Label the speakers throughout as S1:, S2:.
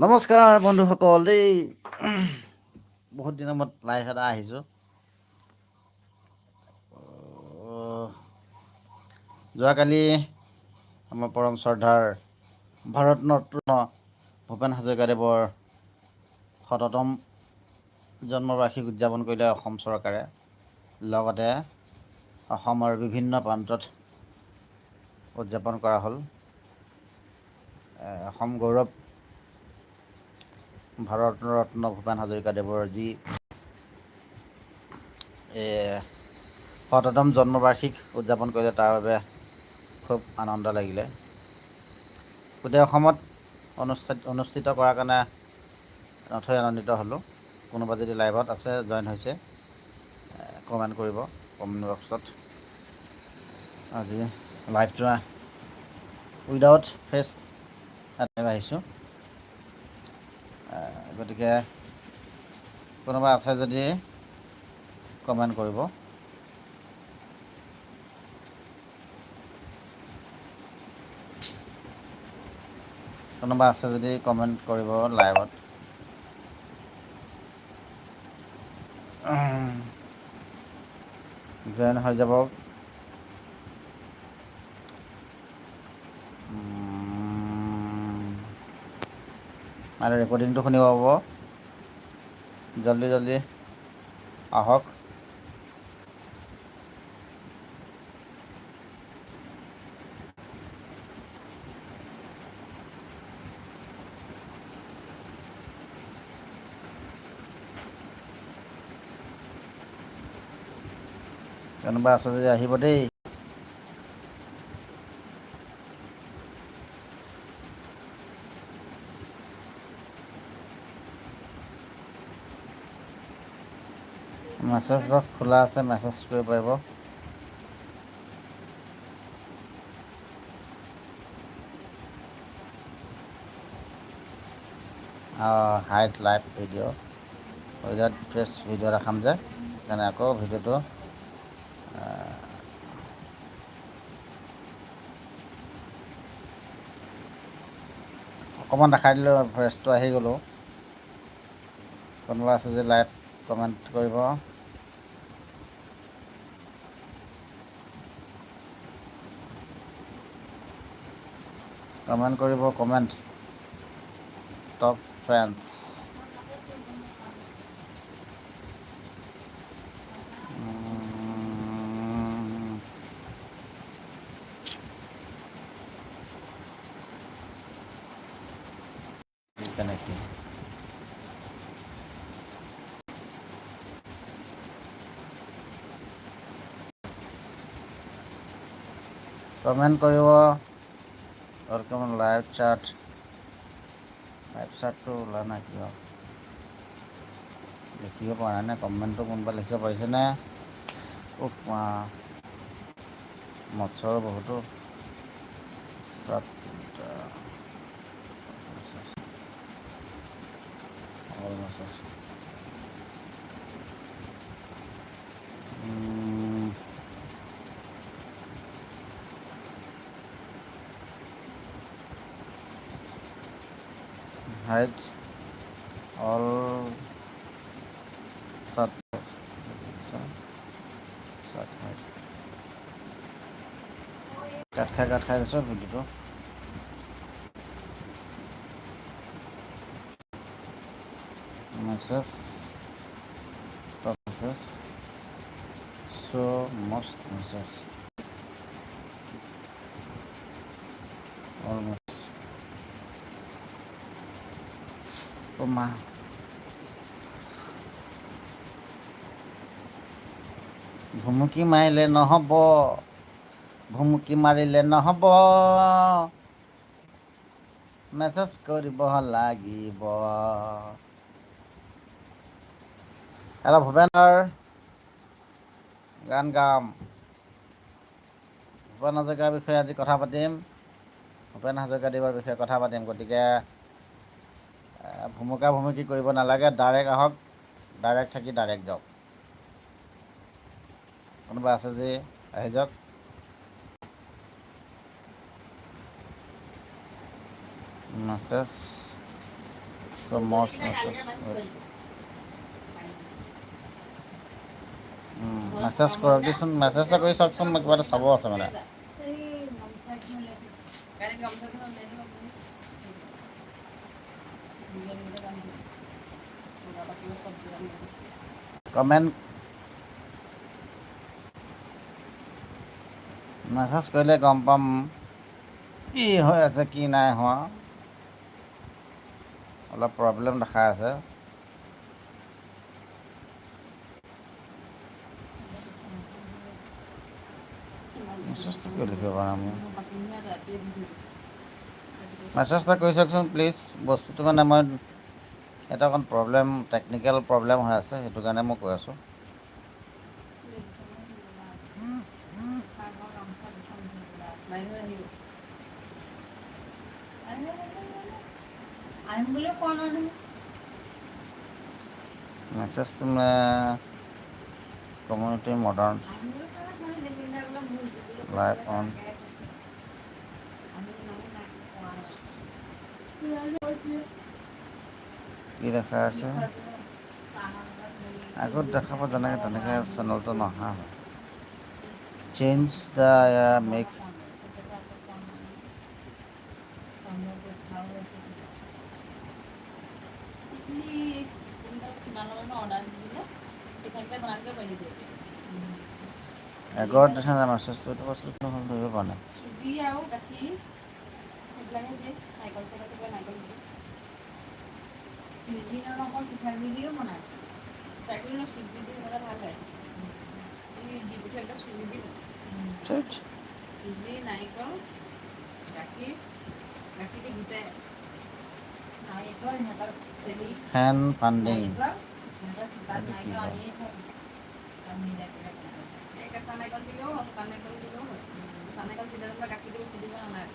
S1: নমস্কাৰ বন্ধুসকল দেই বহুত দিনৰ মূৰত লাইভ এটা আহিছোঁ। যোৱাকালি আমাৰ পৰম শ্ৰদ্ধাৰ ভাৰতৰত্ন ভূপেন হাজৰিকাদেৱৰ শততম জন্মবাৰ্ষিক উদযাপন কৰিলে অসম চৰকাৰে। লগতে অসমৰ বিভিন্ন প্ৰান্তত উদযাপন কৰা হ'ল। অসম গৌৰৱ ভাৰতৰত্ন ভূপেন হাজৰিকাদেৱৰ যি শততম জন্মবাৰ্ষিক উদযাপন কৰিলে তাৰ বাবে খুব আনন্দ লাগিলে। গোটেই অসমত অনুষ্ঠিত অনুষ্ঠিত কৰাৰ কাৰণে নথৈ আনন্দিত হ'লোঁ। কোনোবা যদি লাইভত আছে, জইন হৈছে কমেণ্ট কৰিব, কমেণ্ট বক্সত। আজি লাইভটো উইদাউট ফেচ আহিছোঁ। গতিকে কোনোবা আছে যদি কমেণ্ট কৰিব। কোনোবা আছে যদি কমেণ্ট কৰিব লাইভত জইন হৈ যাব। আৰু ৰেকৰ্ডিংটো শুনিব পাব। জল্দি জল্দি আহক। কোনোবা আছে যদি আহিব দেই। মেছেজ বক্স খোলা আছে মেছেজ কৰিব পাৰিব। Hide live video' without press video' দেখাম যে সেইকাৰণে আকৌ ভিডিঅ'টো অকণমান দেখাই দিলোঁ ফ্ৰেছটো আহি গ'লোঁ। কোনোবা আছে যদি লাইভ কমেণ্ট কৰিব। কমেণ্ট কৰিব কমেণ্ট টপ ফ্ৰেণ্ডছ কমেণ্ট কৰিব ৱেলকাম লাইভ চাট লাইভ চাটটো ওলা নাই কিয় লিখিব পৰা নাই কমেণ্টটো কোনোবা লিখিব পাৰিছেনে উফ মা মৎসৰ বহুতো chaat all messages. Mm. Hide all subjects. Shut hide. কাট খাই কাট খাই গৈছে ভিডিঅ'টো message oh ভুমুকি মাৰিলে নহ'ব, ভুমুকি মাৰিলে নহ'ব। মেছেজ কৰিব লাগিব। এটা ভূপেনৰ গান গাম। ভূপেন হাজৰিকাৰ বিষয়ে আজি কথা পাতিম। ভূপেন হাজৰিকাদেৱৰ বিষয়ে কথা পাতিম। গতিকে ভুমুকা ভুমুকি কৰিব নালাগে। ডাইৰেক্ট আহক। ডাইৰেক্ট থাকি ডাইৰেক্ট যাওক। কোনোবা আছে যদি, আহি যাওক। মেছেজ ত' মষ্ট মেছেজ মেছেজ কৰক দেচোন। মেছেজ এটা কৰি চাওকচোন মই কিবা এটা চাব আছে মানে। কমেণ্ট মেছেজ কৰিলে গম পাম কি হৈ আছে কি নাই হোৱা অলপ প্ৰব্লেম দেখাই আছে মেছেজটো কিয় লিখিব পৰা নাই মোৰ মেছেজ এটা কৰি চাওকচোন প্লিজ বস্তুটো মানে মই এটা অকণ প্ৰব্লেম টেকনিকেল প্ৰব্লেম হৈ আছে, সেইটো কাৰণে মই কৈ আছোঁ। মেছেজটো কমিউনিটি মডাৰ্ণ লাইভ অন
S2: আমি নামো নাই কোৱা নাই
S1: কি দেখা আছে? আগত দেখাব যেনেকৈ তেনেকৈ চেনেলটো নহা হয়। চেঞ্জ দ্য মেক আগত দেখা মেছেজটো এইটো বস্তুটো হ'ল, ধৰিব পৰা নাই।
S2: গাখীৰ সেইবিলাকে দিয়ে নাৰিকল চাৰিকল থাকিলে নাৰিকল দিয়ে। চুজি আৰু অকল পিঠাগুড়ি দিও বনায় পিঠাগুড়ি নহয় চুজি দি বনালে ভালো হয় এই দি পঠিয়ালে চুজি দি
S1: ঠিক
S2: চুজি নাৰিকল গাখীৰ গাখীৰ দি গোটাই। চেনি
S1: হেণ্ড
S2: সিহঁতৰ নাৰিকল আনিয়ে থয় পেলাই কেঁচা নাৰিকল দিলেও নাৰিকল দিলেও নাৰিকল দিলে গাখীৰটো বেছি দিব নালাগে।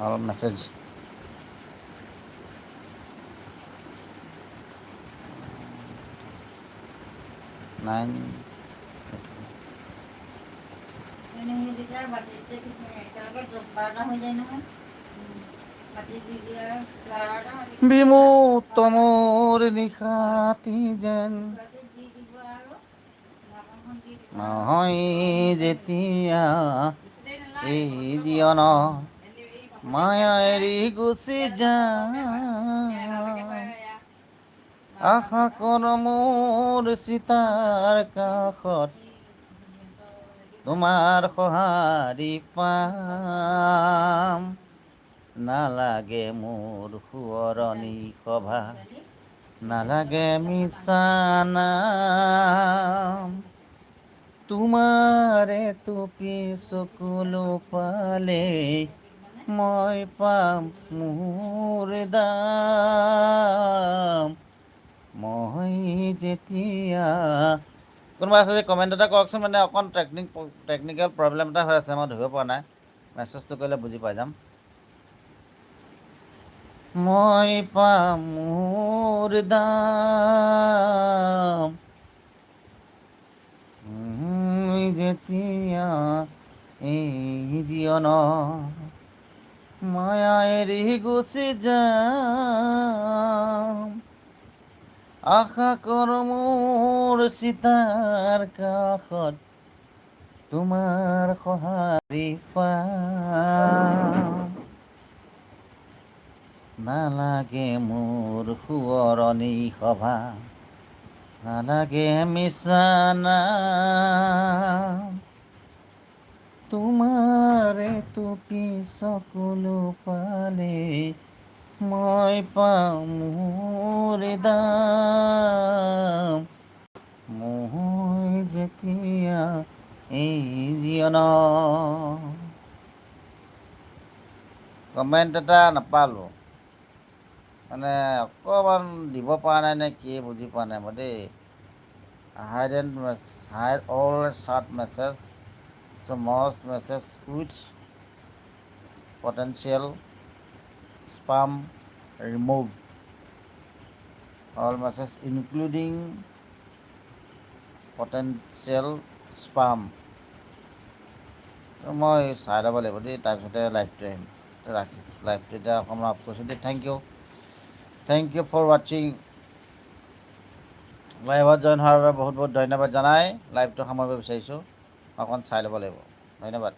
S1: অল মেছেজ নাইন
S2: মানে
S1: যেন। নহয় যেতিয়া এই জীৱন
S2: এনে এই
S1: মায়া এৰি গুচি যায় আশা কৰ মোৰ চিতাৰ কাষত তোমাৰ সঁহাৰি পাম নালাগে মোৰ সোঁৱৰণি সভা নালাগে মিছানাম তোমাৰে টুপি চকুলো পালে। মই পাম মোৰ দাম। মই যেতিয়া কোনোবা আছে যদি কমেণ্ট এটা কৰকচোন মানে অকণ টেকনিক টেকনিকেল প্ৰব্লেম এটা হৈ আছে, মই ধৰিব পৰা নাই। মেছেজটো কৰিলে বুজি পাই যাম। মই পাম মোৰ দাম। যেতিয়া এই জীৱন মায়া এৰি গুচি যাম আশা কৰ মোৰ চিতাৰ কাষত তোমাৰ সঁহাৰি নালাগে মোৰ সোঁৱৰণি সভা নালাগে মিছানা তোমাৰে টুপি চকুলো পালে মই পাম মোৰ দাম মই যেতিয়া এই জীৱন কমেণ্ট এটা নাপালোঁ। মানে অকণমান দিব পৰা নাই নে কি বুজি পোৱা নাই মই দেই। Hide and hide all short message show' most message with potential spam remove all messages including potential spam মই চাই ল'ব লাগিব দেই তাৰপিছতে লাইভটো আহিম ৰাখিছোঁ লাইভটো এতিয়া অকণমান অফ কৰিছোঁ দেই thank you thank you for ৱাচিং লাইভত জইন হোৱাৰ বাবে বহুত বহুত ধন্যবাদ জনাই লাইভটো সামৰিব বিচাৰিছোঁ। অকণ চাই ল'ব লাগিব। ধন্যবাদ।